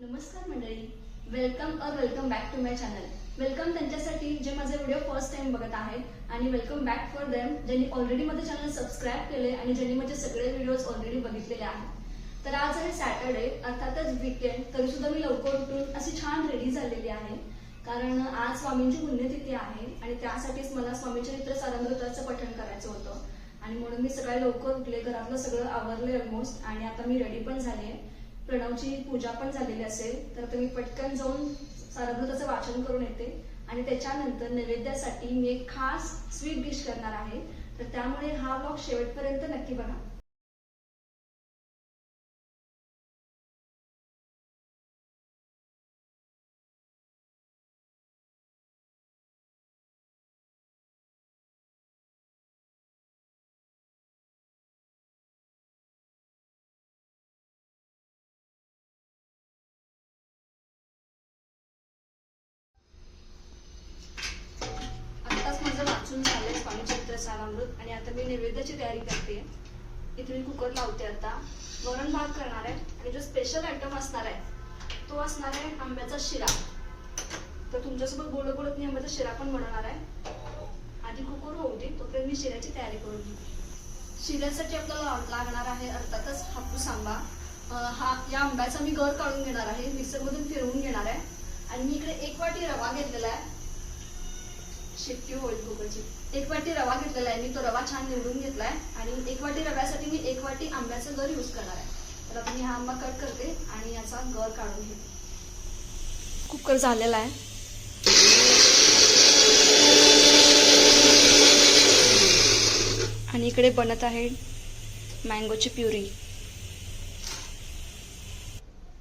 नमस्कार मंडळी. वेलकम और welcome back to my channel welcome त्यांच्यासाठी जे माझे व्हिडिओ फर्स्ट टाइम बघत आहेत आणि वेलकम बॅक फॉर देम ज्यांनी ऑलरेडी माझे चॅनल सबस्क्राईब केले आणि ज्यांनी माझे सगळे व्हिडिओज ऑलरेडी बघितलेले आहेत. तर आज आहे सॅटर्डे अर्थातच वीकेंड तरी सुद्धा मी लवकर उठून अशी छान रेडी झालेली आहे. कारण आज स्वामींची पुण्यतिथी आहे आणि त्यासाठीच मला स्वामी चित्र सारामृताचं पठण करायचं होतं. आणि म्हणून मी सकाळी लवकर उठले घरातलं सगळं आवरले ऑलमोस्ट आणि आता मी रेडी पण झाली आहे प्रणवची पूजा पण झालेली असेल तर तुम्ही मी पटकन जाऊन सारभूताचं वाचन करून येते. आणि त्याच्यानंतर नैवेद्यासाठी मी एक खास स्वीट डिश करणार आहे. तर त्यामुळे हा ब्लॉग शेवटपर्यंत नक्की बघा. झालंय सारामृत आणि आता मी नैवेद्याची तयारी करते. इथे मी कुकर लावते आता. वरण भात करणार आहे आणि जो स्पेशल आयटम असणार आहे तो असणार आहे आंब्याचा शिरा. तर तुमच्यासोबत बोलत बोलत मी आंब्याचा शिरा पण बनवणार आहे. आधी कुकर होऊ दे तोपर्यंत मी शिऱ्याची तयारी करून घेते. शिऱ्यासाठी आपल्याला लागणार आहे अर्थातच हापूस आंबा. हा या आंब्याचा मी गर काढून घेणार आहे मिक्सरमधून फिरवून घेणार आहे. आणि मी इकडे एक वाटी रवा घेतलेला आहे. शेपटी होईल कुकरची एक वाटी रवा घेतलेला आहे. मी तो रवा छान निवडून घेतलाय. आणि एक वाटी रव्यासाठी मी एक वाटी आंब्याचा गर यूज करणार आहे. तर आता मी हा आंबा कट करते आणि याचा गर काढून घेते. कुकर झालेला आहे. आणि इकडे बनत आहे मँगोची प्युरी.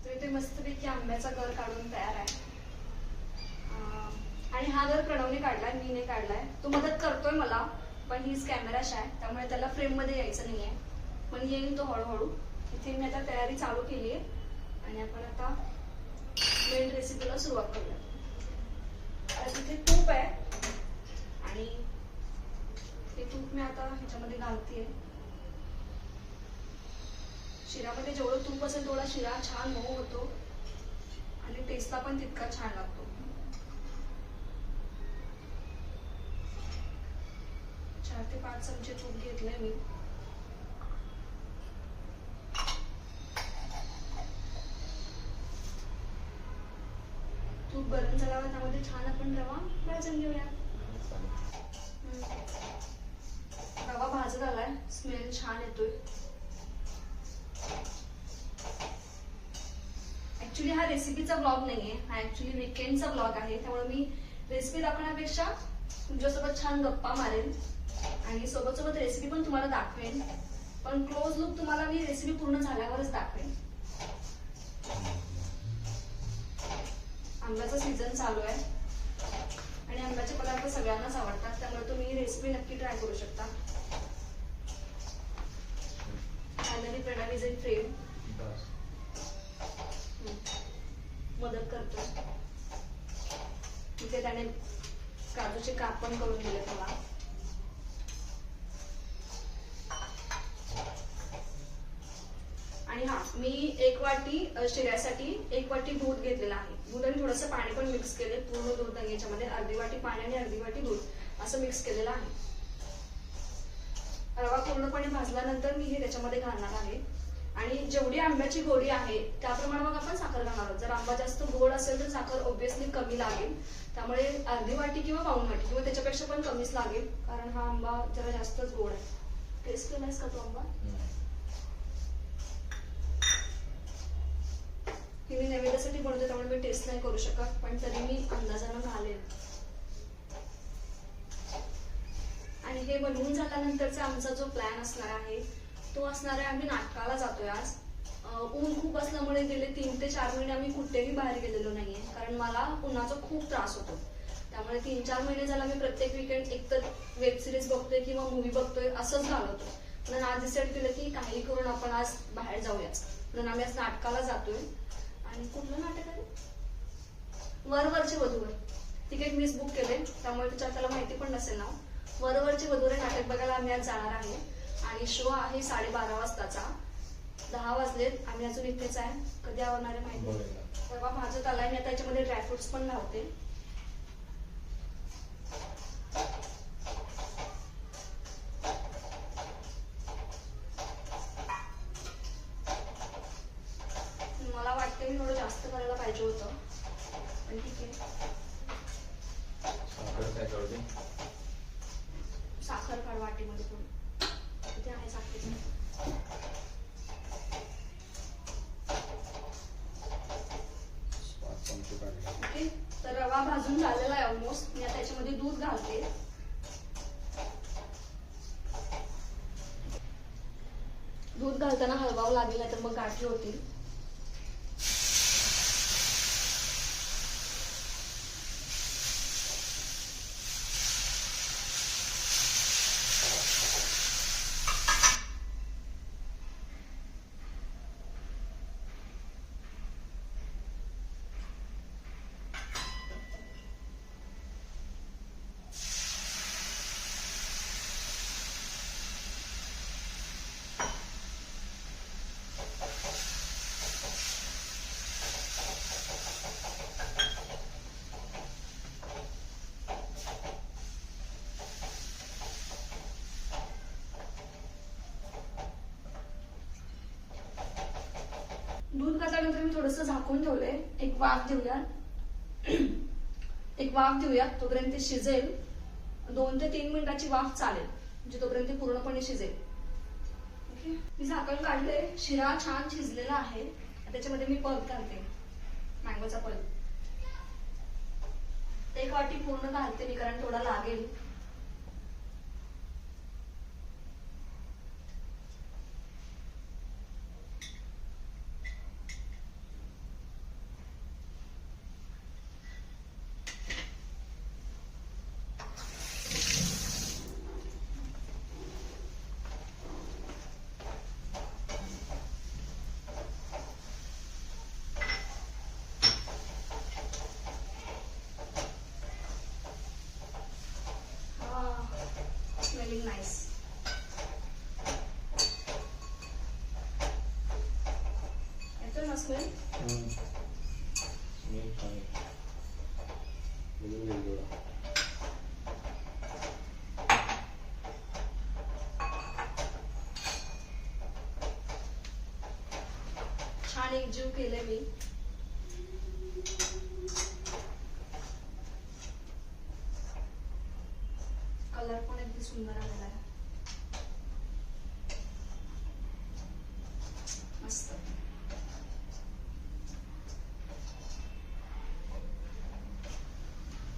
तर इथे मस्तपैकी आंब्याचा गर काढून तयार आहे. अं, जर प्रणवने काढलाय मी नाही काढलाय तो मदत करतोय मला पण हीच कॅमेरा आहे त्यामुळे त्याला फ्रेममध्ये यायचं आहे पण येईल तो हळूहळू. इथे मी आता तयारी चालू केली आहे आणि आपण आता मेन रेसिपीला सुरुवात करूया. तिथे तूप आहे. आणि ते तूप मी आता ह्याच्यामध्ये घालतेय. शिरामध्ये जेवढं तूप असेल तेवढा शिरा छान मऊ होतो. आणि टेस्टला पण तितका छान लागतो. चार ते पाच चमचे तूप घेतलंय मी. तूप गरम झाला त्यामध्ये छान आपण रवा भाजून घेऊया. रवा भाजत आलाय स्मेल छान येतोय. ऍक्च्युली हा रेसिपीचा ब्लॉग नाहीये हा ऍक्च्युली वीकेंडचा ब्लॉग आहे त्यामुळे मी रेसिपी दाखवण्यापेक्षा तुमच्यासोबत छान गप्पा मारेन. आणि सोबत सोबत रेसिपी पण तुम्हाला दाखवेन. पण क्लोज लुक तुम्हाला मी रेसिपी पूर्ण झाल्यावरच दाखवेन. आंब्याचा सीझन चालू आहे. आणि आंब्याचे पदार्थ सगळ्यांनाच आवडतात. त्यामुळे तुम्ही रेसिपी नक्की ट्राय करू शकता. Finally Pranav is in frame मदत करतो तिथे त्याने काजूचे काप पण करून दिले थोडा आणि हा मी एक वाटी शिऱ्यासाठी एक वाटी दूध घेतलेला आहे. दूध आणि थोडंसं पाणी पण मिक्स केले पूर्ण दूध नाही याच्यामध्ये अर्धी वाटी पाणी आणि अर्धी वाटी दूध असं मिक्स केलेलं आहे. रवा पूर्णपणे भाजल्यानंतर मी हे त्याच्यामध्ये घालणार आहे. आणि जेवढी आंब्याची गोडी आहे त्याप्रमाणे मग आपण साखर घालणार आहोत. जर आंबा जास्त गोड असेल तर साखर ऑब्विसली कमी लागेल. त्यामुळे अर्धी वाटी किंवा पाऊन वाटी किंवा त्याच्यापेक्षा पण कमीच लागेल. कारण हा आंबा जरा जास्तच गोड आहे. टेस्ट केलायस का तो आंबा? हे मी नैवेद्यासाठी बनवते त्यामुळे मी टेस्ट नाही करू शकत. पण तरी मी अंदाजानं घालेन आणि हे बनवून झाल्यानंतरचा आमचा जो प्लॅन असणार आहे तो असणार आहे आम्ही नाटकाला जातोय आज. ऊन खूप असल्यामुळे गेले तीन ते चार महिने आम्ही कुठेही बाहेर गेलेलो नाहीये कारण मला उन्हाचा खूप त्रास होतो. त्यामुळे तीन चार महिने झाला मी प्रत्येक विकेंड एकतर वेब सिरीज बघतोय किंवा मूवी बघतोय असंच घालवतो. म्हणून आज डिसाईड केलं की काही करून आपण आज बाहेर जाऊयाच म्हणून आम्ही आज नाटकाला जातोय. आणि कुठलं नाटक आहे? वरवरचे वधूवर. तिकीट मिस बुक केले त्यामुळे तिच्या त्याला माहिती पण नसेल ना. वरवरचे वधूवर हे नाटक बघायला आम्ही आज जाणार आहे. आणि शो आहे साडेबारा वाजताचा. दहा वाजलेत. आम्ही अजून इथेच आहे. कधी आवडणार आहे माहिती रवा भाजत आलाय मी आता याच्यामध्ये ड्रायफ्रुट्स पण घालते मला वाटते मी थोडं जास्त करायला पाहिजे होतं पण ठीक आहे साखर काय कळते साखर काढ वाटीमध्ये थोडी इथे आहे साखरेचं पाच चमचे काढले ओके तर रवा भाजून झालेला आहे ऑलमोस्ट मी आता त्याच्यामध्ये दूध घालते. दूध घालताना हलवावं लागेल तर मग गाठी होतील. दूध घातल्यानंतर मी थोडस झाकून ठेवलंय. एक वाफ देऊया एक वाफ देऊया तोपर्यंत ते शिजेल. दोन ते तीन मिनिटाची वाफ चालेल. म्हणजे तोपर्यंत ते पूर्णपणे शिजेल. ओके मी झाकण काढले शिरा छान शिजलेला आहे. त्याच्यामध्ये मी पल्प घालते. मँगोचा पल्प. एक वाटी पूर्ण घालते मी कारण थोडा लागेल स्मेलिंग नाईस येतोय ना स्मेल मी छान बघून घेईल थोडा एकजीव केले मी. कलर पण अगदी सुंदर आलेला आहे. मस्त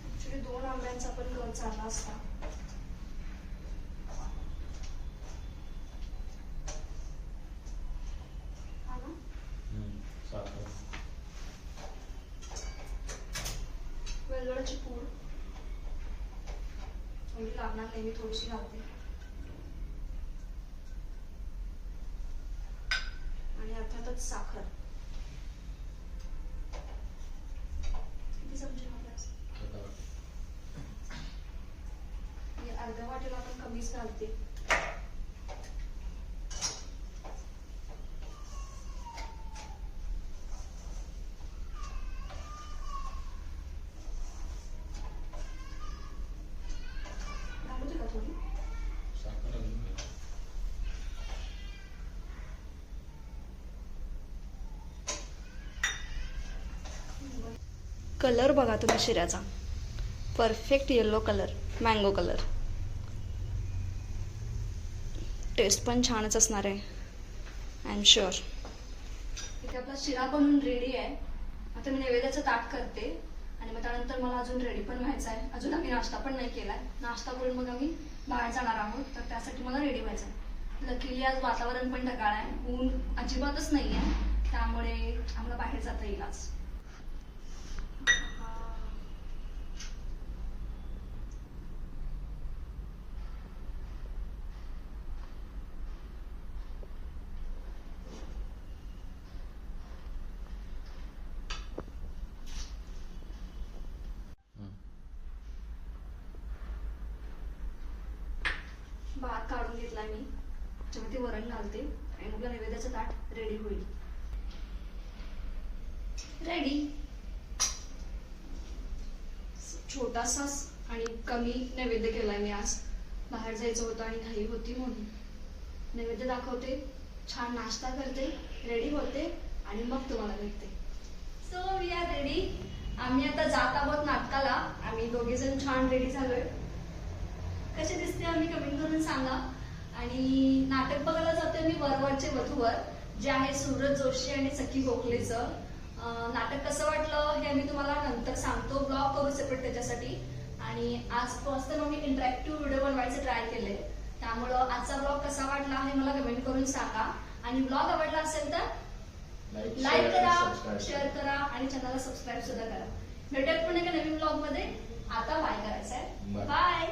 ऍक्च्युली दोन आंब्यांचा पण गल चालला असता हा ना साखर वेलदोड्याची पूड थोडी लागणार नाही मी थोडीशी घालते. आणि अर्थातच साखर. किती चमचे घालायचे? मी अर्ध्या वाटीला पण कमीच घालते घालू दे का थोडी साखर अजून घे. कलर बघा तुम्ही शिऱ्याचा. Perfect yellow colour mango colour taste पण छानच असणार आहे आय एम शुअर इथे आपला शिरा बनून रेडी आहे. आता मी नैवेद्याचं ताट करते आणि मग त्यानंतर मला अजून रेडी पण व्हायचं आहे. अजून आम्ही नाश्ता पण नाही केलाय. नाश्ता करून मग आम्ही बाहेर जाणार आहोत. तर त्यासाठी मला रेडी व्हायचं आहे. लकीली आज वातावरण पण ढगाळ आहे. ऊन अजिबातच नाही आहे त्यामुळे आम्हाला बाहेर जाता येईल आज हं. भात काढून घेतला मी. त्याच्यामध्ये वरण घालते आणि मग नैवेद्याचं ताट रेडी होईल. रेडी छोटासाच आणि कमी नैवेद्य केलाय मी आज. बाहेर जायचं होतं आणि घाई होती म्हणून. नैवेद्य दाखवते छान नाश्ता करते रेडी होते आणि मग तुम्हाला भेटते. सो वी आर रेडी आम्ही आता जात आहोत नाटकाला. आम्ही दोघे जण छान रेडी झालोय. कसे दिसते आम्ही कमेंट करून सांगा. आणि नाटक बघायला जातोय मी वरवरचे वधूवर जे आहे सूरज जोशी आणि सखी गोखलेचं. नाटक कसं वाटलं हे मी तुम्हाला नंतर सांगतो. ब्लॉग करू सेपरेट त्याच्यासाठी. आणि आज फर्स्ट टाइम मी इंटरॅक्टिव्ह व्हिडिओ बनवायचे ट्राय केले त्यामुळं आजचा ब्लॉग कसा वाटला हे मला कमेंट करून सांगा. आणि ब्लॉग आवडला असेल तर लाईक करा शेअर करा आणि चॅनलला सबस्क्राईब सुद्धा करा. भेटूयात पण एका नवीन ब्लॉगमध्ये. आता बाय करायचं आहे. बाय